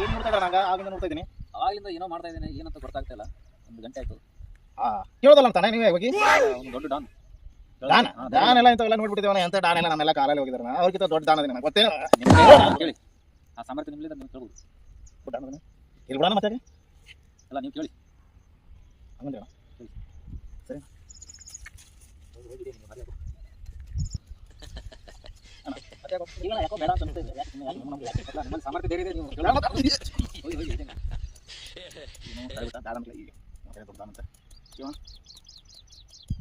ಏನ್ ನೋಡ್ತಾ ಇದ್ದಾರೆ ನಂಗೆ? ಆಗಿಂದ ನೋಡ್ತಾ ಇದ್ದೀನಿ. ಆಗಿಂದ ಏನೋ ಮಾಡ್ತಾ ಇದ್ದೀನಿ. ಏನಂತ ಗೊತ್ತಾಗ್ತಾ ಇಲ್ಲ. ಒಂದು ಗಂಟೆ ಆಯ್ತು. ಆ ಕೇಳೋದಲ್ಲ ಅಂತಾನೆ ನೀವೇ ಹೋಗಿ ಒಂದು ದೊಡ್ಡ ಡಾನ್. ದಾನ. ದಾನ ಎಲ್ಲ ಇಂಥವೆಲ್ಲ ನೋಡ್ಬಿಟ್ಟಿದ್ದೇವೆ ಎಂತ ದಾನ ಎಲ್ಲ ನಮ್ಮೆಲ್ಲ ಕಾಲಲ್ಲಿ ಹೋಗಿದ್ದಾರೆ ಅವ್ರಿಗಿಂತ ದೊಡ್ಡ ದಾನ ನನಗೆ. ಗೊತ್ತೇನು ನಿಮ್ಗೆ ಕೇಳಿ ಆ ಸಾಮರ್ಥ್ಯ ನಿಮ್ಮಿಂದ ನೀವು ಕೇಳ್ಬೋದು. ಇಲ್ಲಿ ಬಿಡೋಣ ಮತ್ತೆ ಅಲ್ಲ ನೀವು ಕೇಳಿ. ಹಂಗಂದ್ರೆ ಸರಿ. ಸಾಮರ್ಥ್ಯ ಬೇರೆ ಇದೆ ನೀವು. ದಾನ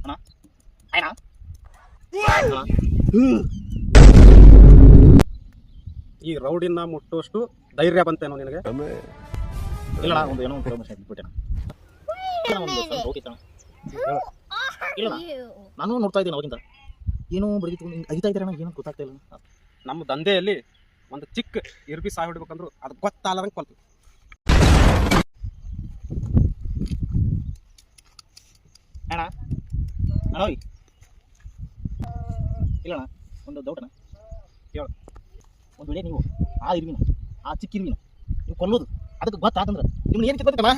ಅಣ್ಣ ಅಣ್ಣ. ಈ ರೌಡಿನ ಮುಟ್ಟುವಷ್ಟು ಧೈರ್ಯ ಬಂತೇನೋ ನಿನಗೆ? ಇಲ್ಲ ಒಂದು ಏನೋ ಒಂದು ಪ್ರಮೋಷನ್ ಹೋಗಿತ್ತು ಇಲ್ಲ ನಾನು ನೋಡ್ತಾ ಇದ್ದೀನಿ ಅವಾಗಿಂದ ಏನೋ ಬರೀತು ಅಗಿತಾ ಇದ್ದಾರೆ ನನಗೆ ಏನೋ ಗೊತ್ತಾಗ್ತಾ ಇಲ್ಲ. ನಮ್ಮ ದಂಧೆಯಲ್ಲಿ ಒಂದು ಚಿಕ್ಕ ಇರ್ಬಿ ಸಾಯ್ ಹೊಡಿಬೇಕಂದ್ರು ಅದು ಗೊತ್ತಾಗದಂಗೆ ಕೊಲ್ತು. ಅಣ್ಣ ಅಣ್ಣ ಹೋಯ್ ಇಲ್ಲ ಒಂದು ಡೌಟ್ ಹೇಳ ಒಂದು ವೇಳೆ ನೀವು ಆ ಇರುವಿನ, ಆ ಚಿಕ್ಕ ಇರುವಿನ ನೀವು ಕೊಲ್ಲೋದು, ಅದಕ್ಕೆ ಗೊತ್ತಾತಂದ್ರೆ ನಿಮ್ಗೆ ಏನು ಕಿತ್ಕೊತಮ್ಮ